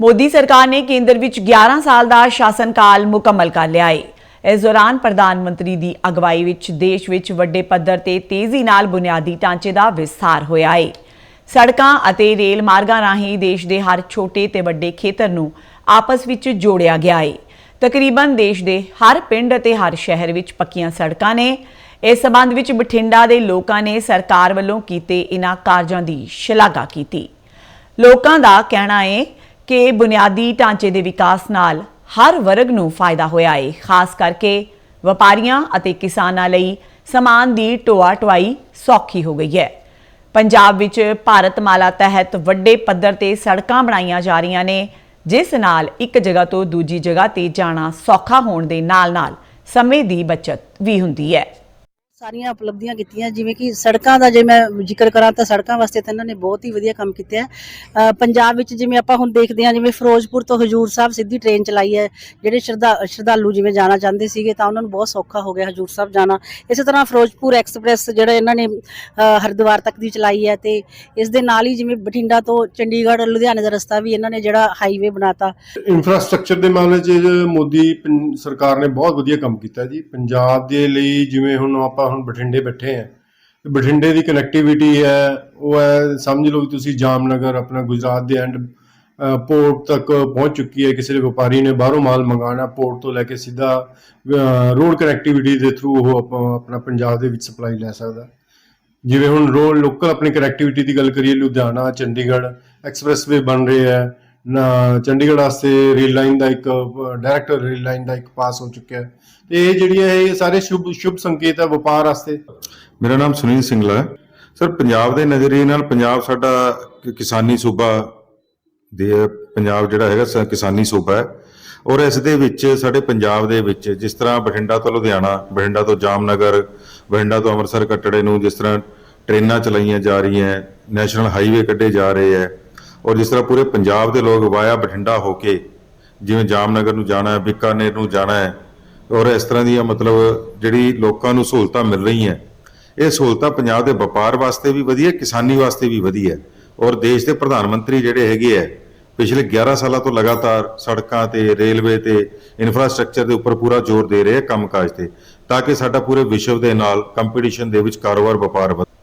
ਮੋਦੀ ਸਰਕਾਰ ਨੇ ਕੇਂਦਰ ਵਿੱਚ 11 ਸਾਲ ਦਾ ਸ਼ਾਸਨਕਾਲ ਮੁਕੰਮਲ ਕਰ ਲਿਆ ਹੈ ਇਸ ਦੌਰਾਨ ਪ੍ਰਧਾਨ ਮੰਤਰੀ ਦੀ ਅਗਵਾਈ ਵਿੱਚ ਦੇਸ਼ ਵਿੱਚ ਵੱਡੇ ਪੱਧਰ ਤੇ ਤੇਜ਼ੀ ਨਾਲ ਬੁਨਿਆਦੀ ਢਾਂਚੇ ਦਾ ਵਿਸਥਾਰ ਹੋਇਆ ਹੈ ਸੜਕਾਂ ਅਤੇ ਰੇਲ ਮਾਰਗਾਂ ਰਾਹੀਂ ਦੇਸ਼ ਦੇ ਹਰ ਛੋਟੇ ਤੇ ਵੱਡੇ ਖੇਤਰ ਨੂੰ ਆਪਸ ਵਿੱਚ ਜੋੜਿਆ ਗਿਆ ਹੈ ਤਕਰੀਬਨ ਦੇਸ਼ ਦੇ ਹਰ ਪਿੰਡ ਅਤੇ ਹਰ ਸ਼ਹਿਰ ਵਿੱਚ ਪੱਕੀਆਂ ਸੜਕਾਂ ਨੇ। ਇਸ ਸਬੰਧ ਵਿੱਚ ਬਠਿੰਡਾ ਦੇ ਲੋਕਾਂ ਨੇ ਸਰਕਾਰ ਵੱਲੋਂ ਕੀਤੇ ਇਨ੍ਹਾਂ ਕਾਰਜਾਂ ਦੀ ਸ਼ਲਾਘਾ ਕੀਤੀ। ਲੋਕਾਂ ਦਾ ਕਹਿਣਾ ਹੈ ਕਿ ਬੁਨਿਆਦੀ ਢਾਂਚੇ ਦੇ ਵਿਕਾਸ ਨਾਲ ਹਰ ਵਰਗ ਨੂੰ ਫਾਇਦਾ ਹੋਇਆ ਹੈ ਖਾਸ ਕਰਕੇ ਵਪਾਰੀਆਂ ਅਤੇ ਕਿਸਾਨਾਂ ਲਈ ਸਮਾਨ ਦੀ ਢੋਆ ਢੁਆਈ ਸੌਖੀ ਹੋ ਗਈ ਹੈ। ਪੰਜਾਬ ਵਿੱਚ ਭਾਰਤ ਮਾਲਾ ਤਹਿਤ ਵੱਡੇ ਪੱਧਰ ਤੇ ਸੜਕਾਂ ਬਣਾਈਆਂ ਜਾ ਰਹੀਆਂ ਨੇ, ਜਿਸ ਨਾਲ ਇੱਕ ਜਗ੍ਹਾ ਤੋਂ ਦੂਜੀ ਜਗ੍ਹਾ ਤੇ ਜਾਣਾ ਸੌਖਾ ਹੋਣ ਦੇ ਨਾਲ-ਨਾਲ ਸਮੇਂ ਦੀ ਬਚਤ ਵੀ ਹੁੰਦੀ ਹੈ। ਸਾਰੀਆਂ ਉਪਲਬਧੀਆਂ ਕੀਤੀਆਂ, ਜਿਵੇਂ ਕਿ ਸੜਕਾਂ ਦਾ ਜੇ ਮੈਂ ਜ਼ਿਕਰ ਕਰਾਂ ਤਾਂ ਸੜਕਾਂ ਵਾਸਤੇ ਤਾਂ ਇਹਨਾਂ ਨੇ ਬਹੁਤ ਹੀ ਵਧੀਆ ਕੰਮ ਕੀਤਾ ਹੈ ਪੰਜਾਬ ਵਿੱਚ ਜਿਵੇਂ ਆਪਾਂ ਹੁਣ ਦੇਖਦੇ ਹਾਂ, ਜਿਵੇਂ ਫਿਰੋਜ਼ਪੁਰ ਤੋਂ ਹਜੂਰ ਸਾਹਿਬ ਸਿੱਧੀ ਟ੍ਰੇਨ ਚਲਾਈ ਹੈ, ਜਿਹੜੇ ਸ਼ਰਧਾ, ਸ਼ਰਧਾਲੂ ਜਿਵੇਂ ਜਾਣਾ ਚਾਹੁੰਦੇ ਸੀਗੇ ਤਾਂ ਉਹਨਾਂ ਨੂੰ ਬਹੁਤ ਸੌਖਾ ਹੋ ਗਿਆ ਹਜੂਰ ਸਾਹਿਬ ਜਾਣਾ। ਇਸੇ ਤਰ੍ਹਾਂ ਫਿਰੋਜ਼ਪੁਰ ਐਕਸਪ੍ਰੈਸ ਜਿਹੜਾ ਇਹਨਾਂ ਨੇ ਹਰਿਦੁਆਰ ਤੱਕ ਦੀ ਚਲਾਈ ਹੈ ਤੇ ਇਸ ਦੇ ਨਾਲ ਹੀ ਜਿਵੇਂ ਬਠਿੰਡਾ ਤੋਂ ਚੰਡੀਗੜ੍ਹ, ਲੁਧਿਆਣੇ ਦਾ ਰਸਤਾ ਵੀ ਇਹਨਾਂ ਨੇ ਜਿਹੜਾ ਹਾਈਵੇ ਬਣਾਤਾ। ਇਨਫਰਾਸਟ੍ਰਕਚਰ ਦੇ ਮਾਮਲੇ 'ਚ ਮੋਦੀ ਪੰ- ਸਰਕਾਰ ਨੇ ਬਹੁਤ ਵਧੀਆ ਕੰਮ ਕੀਤਾ ਜੀ। ਪੰਜਾਬ ਦੇ ਲਈ ਜਿਵੇਂ ਹੁਣ ਆਪਾਂ ਹੁਣ ਬਠਿੰਡੇ ਬੈਠੇ ਆ। ਬਠਿੰਡੇ ਦੀ ਕਨੈਕਟੀਵਿਟੀ ਹੈ, ਉਹ ਹੈ, ਸਮਝ ਲਓ ਵੀ ਤੁਸੀਂ ਜਾਮਨਗਰ, ਆਪਣਾ ਗੁਜਰਾਤ ਦੇ ਐਂਡ ਪੋਰਟ ਤੱਕ ਪਹੁੰਚ ਚੁੱਕੀ ਹੈ। ਕਿਸੇ ਵਪਾਰੀ ਨੇ ਬਾਹਰੋਂ ਮਾਲ ਮੰਗਾਉਣਾ ਪੋਰਟ ਤੋਂ ਲੈ ਕੇ ਸਿੱਧਾ ਰੋਡ ਕਨੈਕਟੀਵਿਟੀ ਦੇ ਥਰੂ ਉਹ ਆਪਾਂ, ਆਪਣਾ ਪੰਜਾਬ ਦੇ ਵਿੱਚ ਸਪਲਾਈ ਲੈ ਸਕਦਾ। ਜਿਵੇਂ ਹੁਣ ਰੋਡ ਲੋਕਲ ਆਪਣੀ ਕਨੈਕਟੀਵਿਟੀ ਦੀ ਗੱਲ ਕਰੀਏ, ਲੁਧਿਆਣਾ, ਚੰਡੀਗੜ੍ਹ ਐਕਸਪ੍ਰੈਸਵੇ ਬਣ ਰਹੇ ਹੈ। ਚੰਡੀਗੜ੍ਹ ਵਾਸਤੇ ਰੇਲ ਲਾਈਨ ਦਾ ਇੱਕ ਡਾਇਰੈਕਟ ਰੇਲ ਲਾਈਨ ਦਾ ਇੱਕ ਪਾਸ ਹੋ ਚੁੱਕਿਆ ਹੈ। ਤੇ ਇਹ ਜਿਹੜੀ ਹੈ, ਇਹ ਸਾਰੇ ਸ਼ੁਭ ਸ਼ੁਭ ਸੰਕੇਤ ਹੈ ਵਪਾਰ ਵਾਸਤੇ। ਮੇਰਾ ਨਾਮ ਸੁਨੀਲ ਸਿੰਗਲਾ ਹੈ। ਸਰ, ਪੰਜਾਬ ਦੇ ਨਜ਼ਰੀਏ ਨਾਲ ਪੰਜਾਬ ਸਾਡਾ ਕਿਸਾਨੀ ਸੂਬਾ ਦੇ, ਪੰਜਾਬ ਜਿਹੜਾ ਹੈਗਾ ਕਿਸਾਨੀ ਸੂਬਾ ਹੈ। ਔਰ ਇਸ ਦੇ ਵਿੱਚ ਸਾਡੇ ਪੰਜਾਬ ਦੇ ਵਿੱਚ ਜਿਸ ਤਰ੍ਹਾਂ ਬਠਿੰਡਾ ਤੋਂ ਲੁਧਿਆਣਾ, ਬਠਿੰਡਾ ਤੋਂ ਜਾਮਨਗਰ, ਬਠਿੰਡਾ ਤੋਂ ਅੰਮ੍ਰਿਤਸਰ ਕੱਟੜੇ ਨੂੰ ਜਿਸ ਤਰ੍ਹਾਂ ਟ੍ਰੇਨਾਂ ਚਲਾਈਆਂ ਜਾ ਰਹੀਆਂ ਨੈਸ਼ਨਲ ਹਾਈਵੇ ਕੱਢੇ ਜਾ ਰਹੇ ਹੈ ਔਰ ਜਿਸ ਤਰ੍ਹਾਂ ਪੂਰੇ ਪੰਜਾਬ ਦੇ ਲੋਕ ਵਾਇਆ ਬਠਿੰਡਾ ਹੋ ਕੇ ਜਿਵੇਂ ਜਾਮਨਗਰ ਨੂੰ ਜਾਣਾ ਹੈ, ਬੀਕਾਨੇਰ ਨੂੰ ਜਾਣਾ ਹੈ, ਔਰ ਇਸ ਤਰ੍ਹਾਂ ਦੀਆਂ ਮਤਲਬ ਜਿਹੜੀ ਲੋਕਾਂ ਨੂੰ ਸਹੂਲਤਾਂ ਮਿਲ ਰਹੀਆਂ ਇਹ ਸਹੂਲਤਾਂ ਪੰਜਾਬ ਦੇ ਵਪਾਰ ਵਾਸਤੇ ਵੀ ਵਧੀਆ, ਕਿਸਾਨੀ ਵਾਸਤੇ ਵੀ ਵਧੀਆ ਔਰ ਦੇਸ਼ ਦੇ ਪ੍ਰਧਾਨ ਮੰਤਰੀ ਜਿਹੜੇ ਹੈਗੇ ਆ ਪਿਛਲੇ 11 ਸਾਲਾਂ ਤੋਂ ਲਗਾਤਾਰ ਸੜਕਾਂ ਤੇ, ਰੇਲਵੇ ਤੇ ਇਨਫਰਾਸਟ੍ਰਕਚਰ ਦੇ ਉੱਪਰ ਪੂਰਾ ਜ਼ੋਰ ਦੇ ਰਹੇ ਆ ਕੰਮਕਾਜ ਤੇ, ਤਾਂ ਕਿ ਸਾਡਾ ਪੂਰੇ ਵਿਸ਼ਵ ਦੇ ਨਾਲ ਕੰਪੀਟੀਸ਼ਨ ਦੇ ਵਿੱਚ ਕਾਰੋਬਾਰ, ਵਪਾਰ ਵਧੇ।